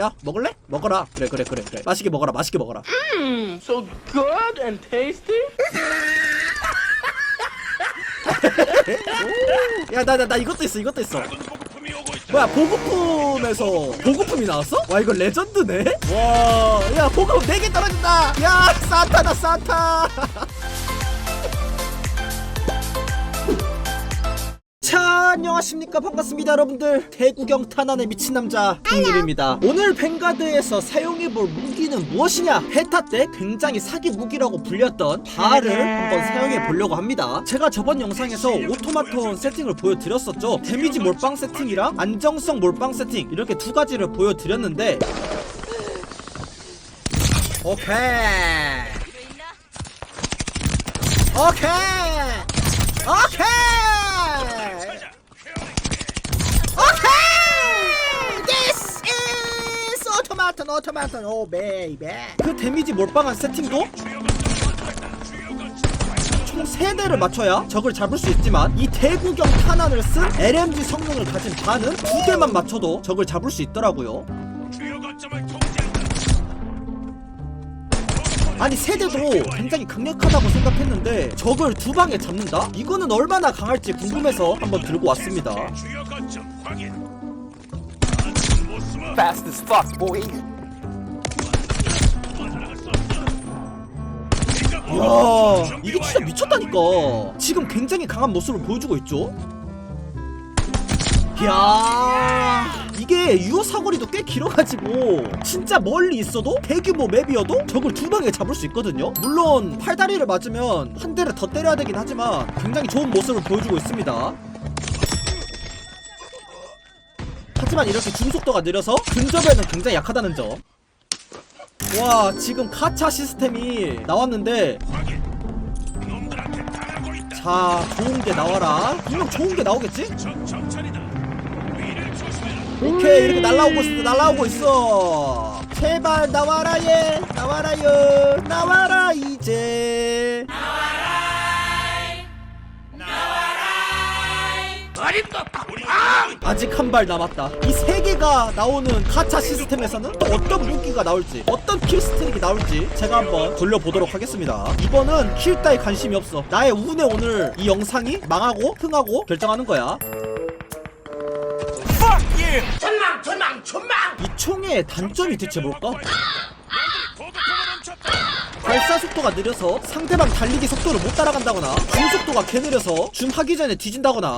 야 먹을래? 먹어라. 그래 그래 그래 그래. 맛있게 먹어라 맛있게 먹어라. Mmm, so good and tasty. 야 나 나 나 이것도 있어 이것도 있어. 뭐야 보급품에서 보급품이 나왔어? 와 이거 레전드네? 와야 보급품 4개 떨어진다! 야 산타다 산타 안녕하십니까? 반갑습니다 여러분들. 대구경 탄환의 미친 남자 김일입니다. 오늘 뱅가드에서 사용해볼 무기는 무엇이냐? 베타 때 굉장히 사기 무기라고 불렸던 바를 한번 사용해 보려고 합니다. 제가 저번 영상에서 오토마톤 세팅을 보여드렸었죠. 데미지 몰빵 세팅이랑 안정성 몰빵 세팅 이렇게 두 가지를 보여드렸는데. 오케이. 오케이. 오케이 automaton automaton oh baby 그 데미지 몰빵한 세팅도 총 3대를 맞춰야 적을 잡을 수 있지만 이 대구경 탄환을 쓴 LMG 성능을 가진 바는 2대만 맞춰도 적을 잡을 수 있더라고요 아니 세대도 굉장히 강력하다고 생각했는데 적을 두 방에 잡는다? 이거는 얼마나 강할지 궁금해서 한번 들고 왔습니다. Fast as fuck, boy. 와 이게 진짜 미쳤다니까. 지금 굉장히 강한 모습을 보여주고 있죠. 이야 이게 유효 사거리도 꽤 길어가지고 진짜 멀리 있어도 대규모 맵이어도 적을 두 방에 잡을 수 있거든요 물론 팔다리를 맞으면 한 대를 더 때려야 되긴 하지만 굉장히 좋은 모습을 보여주고 있습니다 하지만 이렇게 중속도가 느려서 근접에는 굉장히 약하다는 점. 와 지금 가차 시스템이 나왔는데. 자 좋은 게 나와라. 분명 좋은 게 나오겠지? 오케이 이렇게 날라오고 있어 날라오고 있어. 제발 나와라 얘 아직 한 발 남았다. 이 세 개가 나오는 가차 시스템에서는 또 어떤 무기가 나올지, 어떤 킬 스트릭이 나올지 제가 한번 돌려보도록 하겠습니다. 이번은 킬 따위 관심이 없어. 나의 운에 오늘 이 영상이 망하고 흥하고 결정하는 거야. 전망, 전망, 전망. 이 총의 단점이 대체 뭘까? 발사 속도가 느려서 상대방 달리기 속도를 못 따라간다거나 줌 속도가 개 느려서 줌 하기 전에 뒤진다거나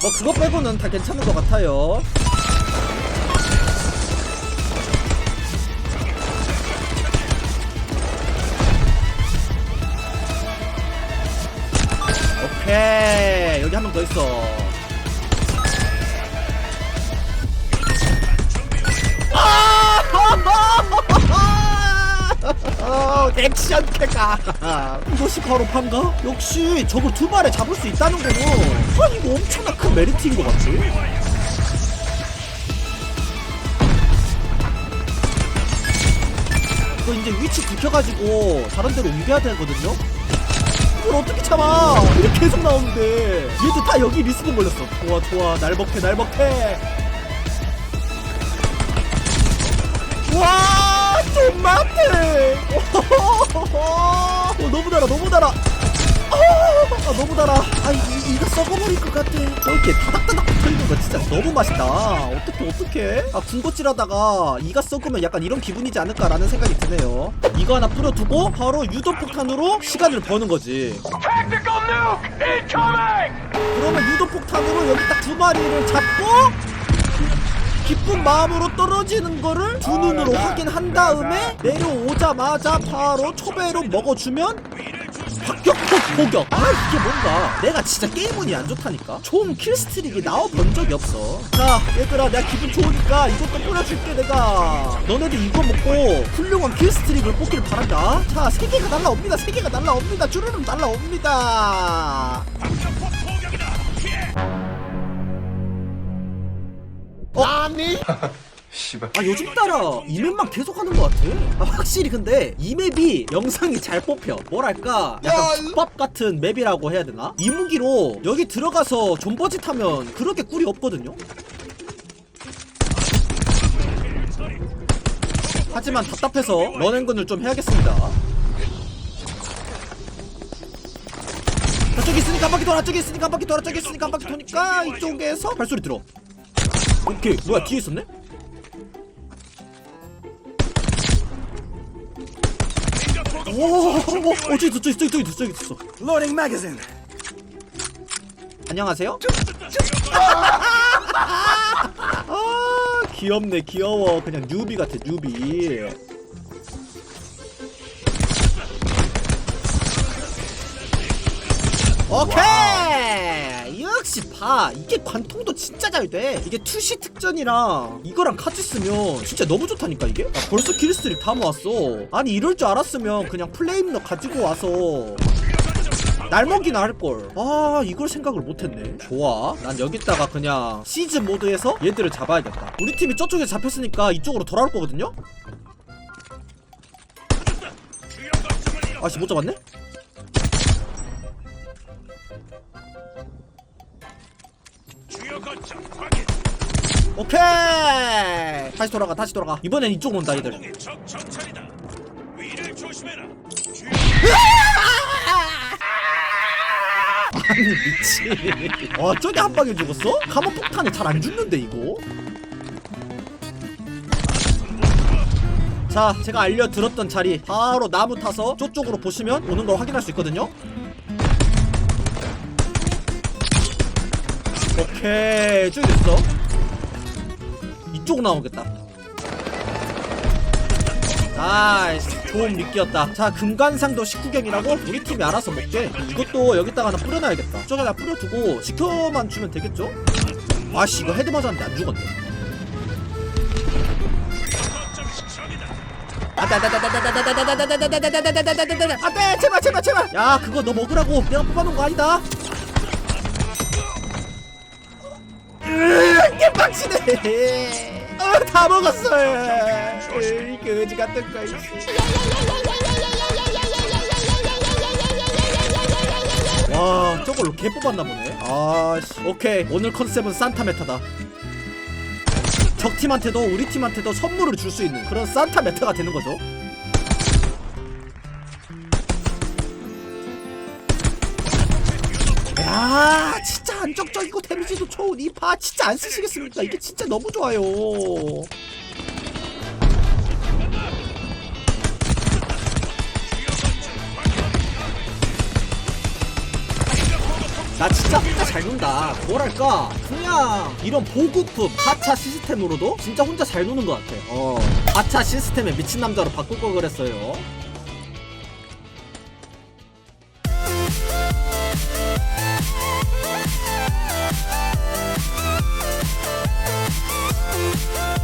뭐 그거 빼고는 다 괜찮은 것 같아요. 오케이. 여기 한 명 더 있어 어, 액션 캐가. 이것이 바로 판가? 역시 저걸 두 발에 잡을 수 있다는 거는 아 이거 엄청난 큰 메리트인 것 같지? 이거 이제 위치 들켜가지고 다른 데로 옮겨야 되거든요? 이걸 어떻게 참아? 이렇게 계속 나오는데. 얘들 다 여기 리스폰 걸렸어. 좋아 좋아. 날먹해 날먹해. 와, tomate! 어, 너무 달아, 너무 달아. 아, 너무 달아. 아, 이, 이거 썩어버릴 것 같아. 저렇게 다닥다닥 붙어있는 거 진짜 너무 맛있다. 어떻게, 어떻게? 아, 군것질 하다가 이가 썩으면 약간 이런 기분이지 않을까라는 생각이 드네요. 이거 하나 뿌려두고 바로 유도폭탄으로 시간을 버는 거지. 그러면 유도폭탄으로 여기 딱 두 마리를 잡고 기쁜 마음으로 떨어지는 거를 두 눈으로 확인한 다음에 내려오자마자 바로 초배로 먹어주면 박격폭 포격. 아 이게 뭔가. 내가 진짜 게임 운이 안 좋다니까. 좋은 킬스트릭이 나와본 적이 없어. 자 얘들아 내가 기분 좋으니까 이것도 뿌려줄게 내가. 너네들 이거 먹고 훌륭한 킬스트릭을 뽑길 바란다. 자 세 개가 날라옵니다. 세 개가 날라옵니다. 주르륵 날라옵니다 씨발. 아 요즘 따라 이 맵만 계속 하는 것 같아. 아, 확실히 근데 이 맵이 영상이 잘 뽑혀. 뭐랄까 약간 국밥 같은 맵이라고 해야 되나? 이 무기로 여기 들어가서 존버짓 하면 그렇게 꿀이 없거든요? 하지만 답답해서 런앤건을 좀 해야겠습니다. 저쪽에 있으니까 한 바퀴 돌아 저기 있으니까 한 바퀴 돌아 저기 있으니까 한 바퀴 도니까 이쪽에서 발소리 들어 오케이 뭐야 뒤에 있었네? 오, 오, 오, 저기 있어, 저기 있어, 저기 있어, 저기 있어. Loading magazine. 안녕하세요? 아, 귀엽네, 귀여워. 그냥 뉴비 같아, 뉴비. 오케이! 역시 봐. 이게 관통도 진짜 잘 돼. 이게 투시 특전이랑 이거랑 같이 쓰면 진짜 너무 좋다니까, 이게? 아, 벌써 킬스트릭 다 모았어. 아니, 이럴 줄 알았으면 그냥 플레임너 가지고 와서 날먹이나 할걸 아 이걸 생각을 못했네 좋아 난 여기다가 그냥 시즈 모드에서 얘들을 잡아야겠다 우리 팀이 저쪽에 잡혔으니까 이쪽으로 돌아올 거거든요 아씨 못 잡았네 오케이! 다시 돌아가 다시 돌아가. 이번엔 이쪽 온다 얘들. 아니 미친. 어 저기 한 방에 죽었어? 감옥 폭탄에 잘 안 죽는데 이거? 자 제가 알려드렸던 자리 바로 나무 타서 저쪽으로 보시면 오는 걸 확인할 수 있거든요 오케이 저기 있어 이쪽 나오겠다 나이스 좋은 미끼였다 자 금관상도 19경이라고 우리 팀이 알아서 먹게 이것도 여기다가 하나 뿌려놔야겠다 저기다 뿌려두고 지켜만 주면 되겠죠? 아씨 이거 헤드 맞았는데 안 죽었네 안돼 안돼 안돼 안돼 안돼 안돼 안돼 안돼 안돼 안돼 안돼 안돼 제발 제발 제발 야 그거 너 먹으라고 내가 뽑아놓은 거 아니다 으, 이 게 빡치네 어, 다 먹었어요. 이 거지 같은 거 와 저걸로 개 뽑았나 보네. 아 씨. 오케이 오늘 컨셉은 산타 메타다. 적 팀한테도 우리 팀한테도 선물을 줄 수 있는 그런 산타 메타가 되는 거죠 야 진짜 안정적이고 데미지도 좋은 이파 진짜 안 쓰시겠습니까 이게 진짜 너무 좋아요 나 진짜 혼자 잘 논다. 뭐랄까, 그냥 이런 보급품, 가차 시스템으로도 진짜 혼자 잘 노는 것 같아. 어, 가차 시스템에 미친 남자로 바꿀 걸 그랬어요. We'll